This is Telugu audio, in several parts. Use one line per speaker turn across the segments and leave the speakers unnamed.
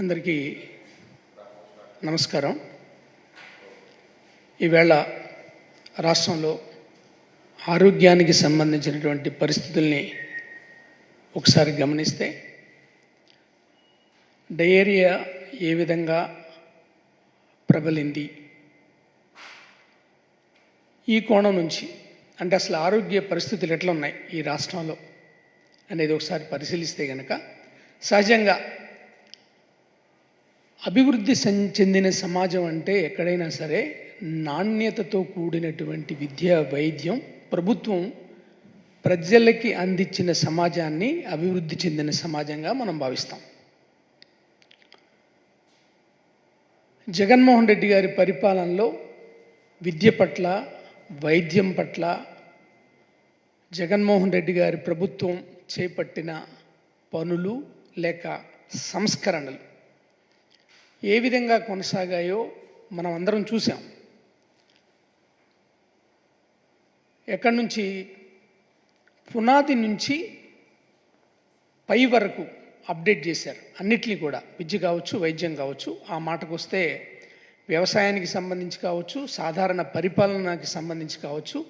అందరికీ నమస్కారం. ఈవేళ రాష్ట్రంలో ఆరోగ్యానికి సంబంధించినటువంటి పరిస్థితుల్ని ఒకసారి గమనిస్తే డయేరియా ఏ విధంగా ప్రబలింది? ఈ కోణం నుంచి అంటే అసలు ఆరోగ్య పరిస్థితులు ఎట్లా ఉన్నాయి ఈ రాష్ట్రంలో అనేది ఒకసారి పరిశీలిస్తే కనుక సహజంగా అభివృద్ధి చెందిన సమాజం అంటే ఎక్కడైనా సరే నాణ్యతతో కూడినటువంటి విద్య వైద్యం ప్రభుత్వం ప్రజలకి అందించిన సమాజాన్ని అభివృద్ధి చెందిన సమాజంగా మనం భావిస్తాం. జగన్మోహన్ రెడ్డి గారి పరిపాలనలో విద్య పట్ల వైద్యం పట్ల జగన్మోహన్ రెడ్డి గారి ప్రభుత్వం చేపట్టిన పనులు లేక సంస్కరణలు ఏ విధంగా కొనసాగాయో మనం అందరం చూసాం ఎక్కడి నుంచి? పునాది నుంచి పై వరకు అప్డేట్ చేశారు. అన్నిటినీ కూడా విద్య కావచ్చు వైద్యం కావచ్చు ఆ మాటకు వస్తే వ్యవసాయానికి సంబంధించి కావచ్చు సాధారణ పరిపాలనకి సంబంధించి కావచ్చు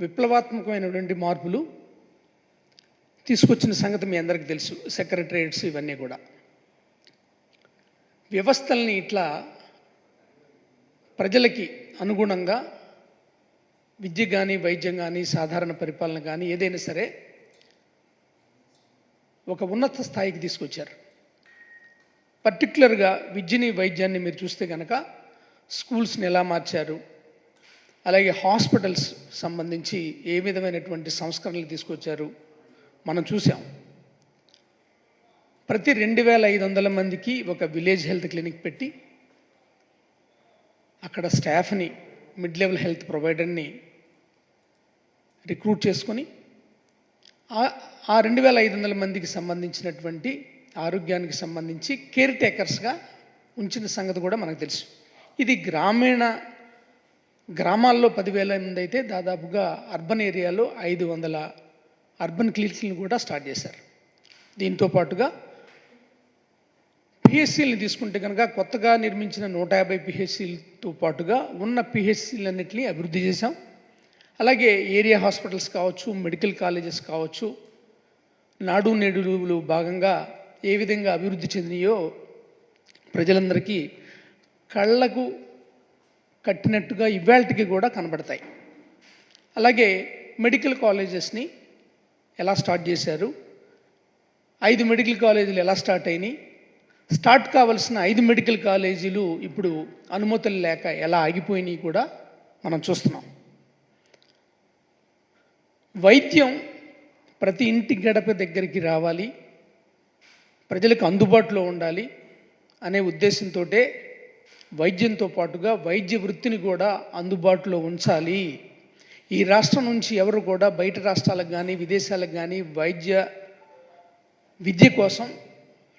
విప్లవాత్మకమైనటువంటి మార్పులు తీసుకొచ్చిన సంగతి మీ అందరికీ తెలుసు. సెక్రటరేట్స్ ఇవన్నీ కూడా. వ్యవస్థల్ని ఇట్లా ప్రజలకి అనుగుణంగా విద్య కానీ వైద్యం కానీ సాధారణ పరిపాలన కానీ ఏదైనా సరే ఒక ఉన్నత స్థాయికి తీసుకొచ్చారు. పర్టికులర్గా విద్యని వైద్యాన్ని మీరు చూస్తే కనుక స్కూల్స్ని ఎలా మార్చారు అలాగే హాస్పిటల్స్ సంబంధించి ఏ విధమైనటువంటి సంస్కరణలు తీసుకొచ్చారు మనం చూసాం. ప్రతి రెండు వేల ఐదు వందల మందికి ఒక విలేజ్ హెల్త్ క్లినిక్ పెట్టి అక్కడ స్టాఫ్ని మిడ్ లెవెల్ హెల్త్ ప్రొవైడర్ని రిక్రూట్ చేసుకొని ఆ- రెండు వేల ఐదు వందల మందికి సంబంధించినటువంటి ఆరోగ్యానికి సంబంధించి కేర్ టేకర్స్గా ఉంచిన సంగతి కూడా మనకు తెలుసు. ఇది గ్రామీణ గ్రామాల్లో పదివేల మంది అయితే దాదాపుగా అర్బన్ ఏరియాలో ఐదు వందల అర్బన్ క్లినిక్లను కూడా స్టార్ట్ చేశారు. దీంతో పాటుగా పిహెచ్సిల్ని తీసుకుంటే కనుక కొత్తగా నిర్మించిన నూట యాభై పిహెచ్సిలతో పాటుగా ఉన్న పిహెచ్సిలన్నింటినీ అభివృద్ధి చేశాం. అలాగే ఏరియా హాస్పిటల్స్ కావచ్చు మెడికల్ కాలేజెస్ కావచ్చు నాడు నేడులు భాగంగా ఏ విధంగా అభివృద్ధి చెందినాయో ప్రజలందరికీ కళ్ళకు కట్టినట్టుగా ఇవాళకి కూడా కనబడతాయి. అలాగే మెడికల్ కాలేజెస్ని ఎలా స్టార్ట్ చేశారు? ఐదు మెడికల్ కాలేజీలు ఎలా స్టార్ట్ అయినాయి? స్టార్ట్ కావాల్సిన ఐదు మెడికల్ కాలేజీలు ఇప్పుడు అనుమతులు లేక ఎలా ఆగిపోయినాయి కూడా మనం చూస్తున్నాం. వైద్యం ప్రతి ఇంటి గడప దగ్గరికి రావాలి. ప్రజలకు అందుబాటులో ఉండాలి అనే ఉద్దేశంతో వైద్యంతో పాటుగా వైద్య వృత్తిని కూడా అందుబాటులో ఉంచాలి. ఈ రాష్ట్రం నుంచి ఎవరు కూడా బయట రాష్ట్రాలకు కానీ విదేశాలకు కానీ వైద్య విద్య కోసం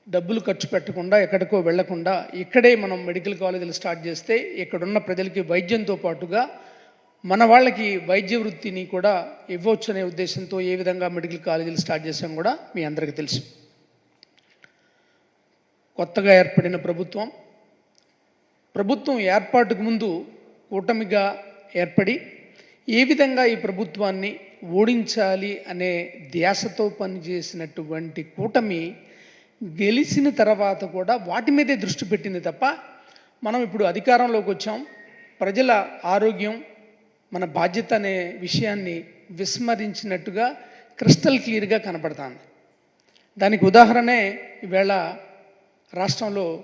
డబ్బులు ఖర్చు పెట్టకుండా ఎక్కడికో వెళ్ళకుండా ఇక్కడే మనం మెడికల్ కాలేజీలు స్టార్ట్ చేస్తే ఇక్కడున్న ప్రజలకి వైద్యంతో పాటుగా మన వాళ్ళకి వైద్య వృత్తిని కూడా ఇవ్వచ్చు అనే ఉద్దేశంతో ఏ విధంగా మెడికల్ కాలేజీలు స్టార్ట్ చేసాం కూడా మీ అందరికీ తెలుసు. కొత్తగా ఏర్పడిన ప్రభుత్వం. ప్రభుత్వం ఏర్పాటుకు ముందు కూటమిగా ఏర్పడి ఏ విధంగా ఈ ప్రభుత్వాన్ని ఓడించాలి అనే ధ్యాసతో పనిచేసినటువంటి కూటమి గెలిచిన తర్వాత కూడా వాటి మీదే దృష్టి పెట్టింది తప్ప మనం ఇప్పుడు అధికారంలోకి వచ్చాం. ప్రజల ఆరోగ్యం మన బాధ్యత అనే విషయాన్ని విస్మరించినట్టుగా క్రిస్టల్ క్లియర్గా కనపడుతుంది. దానికి ఉదాహరణే ఈవేళ రాష్ట్రంలో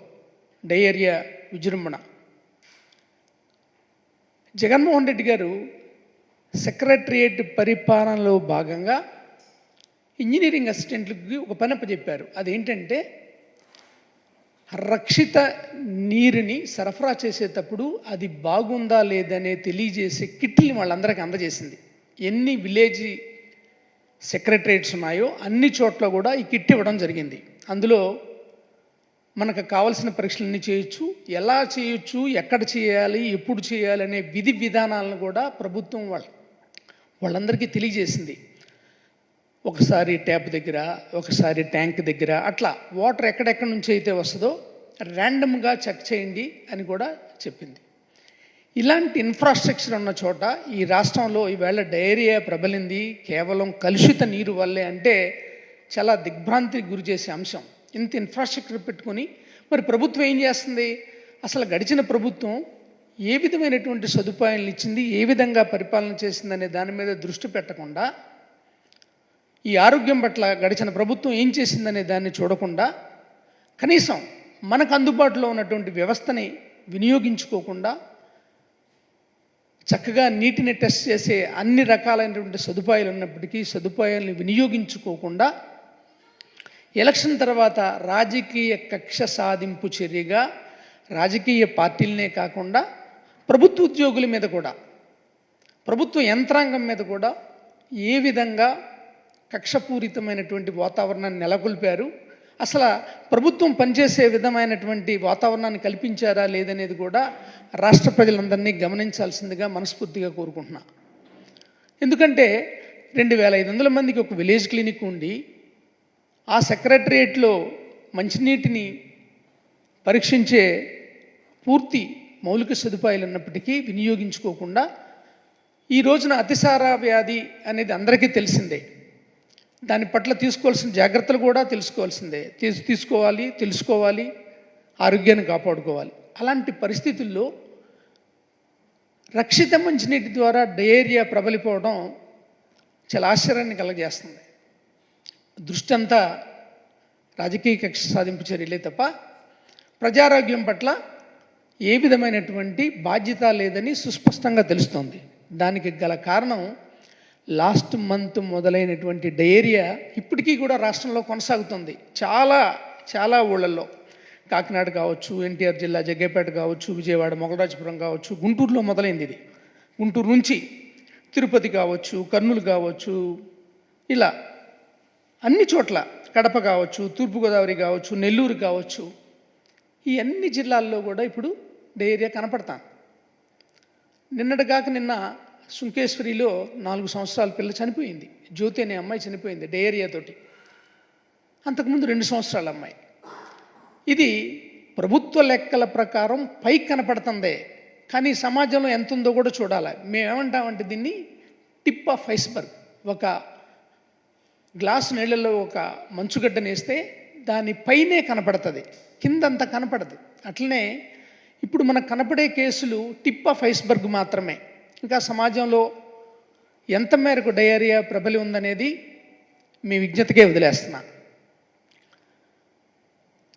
డయేరియా విజృంభణ. జగన్మోహన్ రెడ్డి గారు సెక్రటరియేట్ పరిపాలనలో భాగంగా ఇంజనీరింగ్ అసిస్టెంట్లకి ఒక పని చెప్పారు అదేంటంటే రక్షిత నీరుని సరఫరా చేసేటప్పుడు అది బాగుందా లేదనే తెలియజేసే కిట్ని వాళ్ళందరికీ అందజేసింది. ఎన్ని విలేజ్ సెక్రటరేట్స్ ఉన్నాయో అన్ని చోట్ల కూడా ఈ కిట్ ఇవ్వడం జరిగింది. అందులో మనకు కావలసిన పరీక్షలన్నీ చేయొచ్చు. ఎలా చేయొచ్చు ఎక్కడ చేయాలి ఎప్పుడు చేయాలి అనే విధి విధానాలను కూడా ప్రభుత్వం వాళ్ళ వాళ్ళందరికీ తెలియజేసింది. ఒకసారి ట్యాప్ దగ్గర ఒకసారి ట్యాంక్ దగ్గర అట్లా వాటర్ ఎక్కడెక్కడి నుంచి అయితే వస్తుందో ర్యాండమ్గా చెక్ చేయండి అని కూడా చెప్పింది. ఇలాంటి ఇన్ఫ్రాస్ట్రక్చర్ ఉన్న చోట ఈ రాష్ట్రంలో ఈవేళ డయేరియా ప్రబలింది కేవలం కలుషిత నీరు వల్లే అంటే చాలా దిగ్భ్రాంతికి గురి చేసే అంశం. ఇంత ఇన్ఫ్రాస్ట్రక్చర్ పెట్టుకొని మరి ప్రభుత్వం ఏం చేస్తుంది? అసలు గడిచిన ప్రభుత్వం ఏ విధమైనటువంటి సదుపాయాలు ఇచ్చింది? ఏ విధంగా పరిపాలన చేసిందనే దాని మీద దృష్టి పెట్టకుండా ఈ ఆరోగ్యం పట్ల గడిచిన ప్రభుత్వం ఏం చేసిందనే దాన్ని చూడకుండా కనీసం మనకు అందుబాటులో ఉన్నటువంటి వ్యవస్థని వినియోగించుకోకుండా చక్కగా నీటిని టెస్ట్ చేసే అన్ని రకాలైనటువంటి సదుపాయాలు ఉన్నప్పటికీ సదుపాయాలను వినియోగించుకోకుండా ఎలక్షన్ తర్వాత రాజకీయ కక్ష సాధింపు చర్యగా రాజకీయ పార్టీలనే కాకుండా ప్రభుత్వ ఉద్యోగుల మీద కూడా ప్రభుత్వ యంత్రాంగం మీద కూడా ఏ విధంగా కక్షపూరితమైనటువంటి వాతావరణాన్ని నెలకొల్పారు. అసలు ప్రభుత్వం పనిచేసే విధమైనటువంటి వాతావరణాన్ని కల్పించారా లేదనేది కూడా రాష్ట్ర ప్రజలందరినీ గమనించాల్సిందిగా మనస్ఫూర్తిగా కోరుకుంటున్నా. ఎందుకంటే రెండు వేల ఐదు వందల మందికి ఒక విలేజ్ క్లినిక్ ఉండి ఆ సెక్రటరియేట్లో మంచినీటిని పరీక్షించే పూర్తి మౌలిక సదుపాయాలు ఉన్నప్పటికీ వినియోగించుకోకుండా ఈ రోజున అతిసార వ్యాధి అనేది అందరికీ తెలిసిందే. దాని పట్ల తీసుకోవాల్సిన జాగ్రత్తలు కూడా తెలుసుకోవాల్సిందే. తీసు తీసుకోవాలి తెలుసుకోవాలి ఆరోగ్యాన్ని కాపాడుకోవాలి. అలాంటి పరిస్థితుల్లో రక్షిత మంచినీటి ద్వారా డయేరియా ప్రబలిపోవడం చాలా ఆశ్చర్యాన్ని కలగజేస్తుంది. దృష్టి అంతా రాజకీయ కక్ష సాధింపు చర్యలే తప్ప ప్రజారోగ్యం పట్ల ఏ విధమైనటువంటి బాధ్యత లేదని సుస్పష్టంగా తెలుస్తోంది. దానికి గల కారణం లాస్ట్ మంత్ మొదలైనటువంటి డయేరియా ఇప్పటికీ కూడా రాష్ట్రంలో కొనసాగుతుంది. చాలా చాలా ఊళ్ళల్లో. కాకినాడ కావచ్చు ఎన్టీఆర్ జిల్లా జగ్గేపేట కావచ్చు విజయవాడ మొగరాజపురం కావచ్చు గుంటూరులో మొదలైంది ఇది. గుంటూరు నుంచి తిరుపతి కావచ్చు కర్నూలు కావచ్చు ఇలా అన్ని చోట్ల. కడప కావచ్చు తూర్పుగోదావరి కావచ్చు నెల్లూరు కావచ్చు. ఈ అన్ని జిల్లాల్లో కూడా ఇప్పుడు డయేరియా కనపడతాం నిన్నటి కాక నిన్న సుంకేశ్వరిలో నాలుగు సంవత్సరాల పిల్ల చనిపోయింది. జ్యోతి అనే అమ్మాయి చనిపోయింది డయేరియాతోటి అంతకుముందు రెండు సంవత్సరాల అమ్మాయి. ఇది ప్రభుత్వ లెక్కల ప్రకారం పై కనపడుతుందే. కానీ సమాజంలో ఎంత ఉందో కూడా చూడాలి. మేమేమంటామంటే దీన్ని టిప్ ఆఫ్ ఐస్బర్గ్. ఒక గ్లాస్ నీళ్ళలో ఒక మంచుగడ్డని వేస్తే దాని పైనే కనపడుతుంది. కిందంతా కనపడదు. అట్లనే ఇప్పుడు మనకు కనపడే కేసులు టిప్ ఆఫ్ ఐస్బర్గ్ మాత్రమే. ఇంకా సమాజంలో ఎంత మేరకు డయేరియా ప్రబలి ఉందనేది మీ విజ్ఞతకే వదిలేస్తున్నా.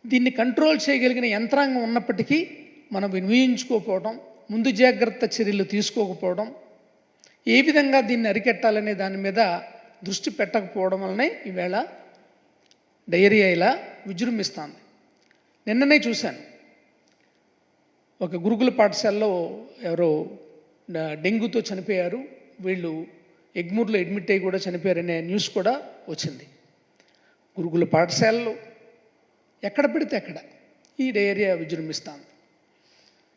దీన్ని కంట్రోల్ చేయగలిగిన యంత్రాంగం ఉన్నప్పటికీ మనం వినియోగించుకోకపోవడం ముందు జాగ్రత్త చర్యలు తీసుకోకపోవడం ఏ విధంగా దీన్ని అరికెట్టాలనే దాని మీద దృష్టి పెట్టకపోవడం వల్లనే ఈవేళ డయేరియా ఇలా విజృంభిస్తుంది. నిన్ననే చూశాను. ఒక గురుకుల పాఠశాలలో ఎవరో డెంగ్యూతో చనిపోయారు. వీళ్ళు ఎగ్మూర్లో అడ్మిట్ అయ్యి కూడా చనిపోయారనే న్యూస్ కూడా వచ్చింది. గురుకుల పాఠశాలలో ఎక్కడ పెడితే అక్కడ ఈ డయేరియా విజృంభిస్తాను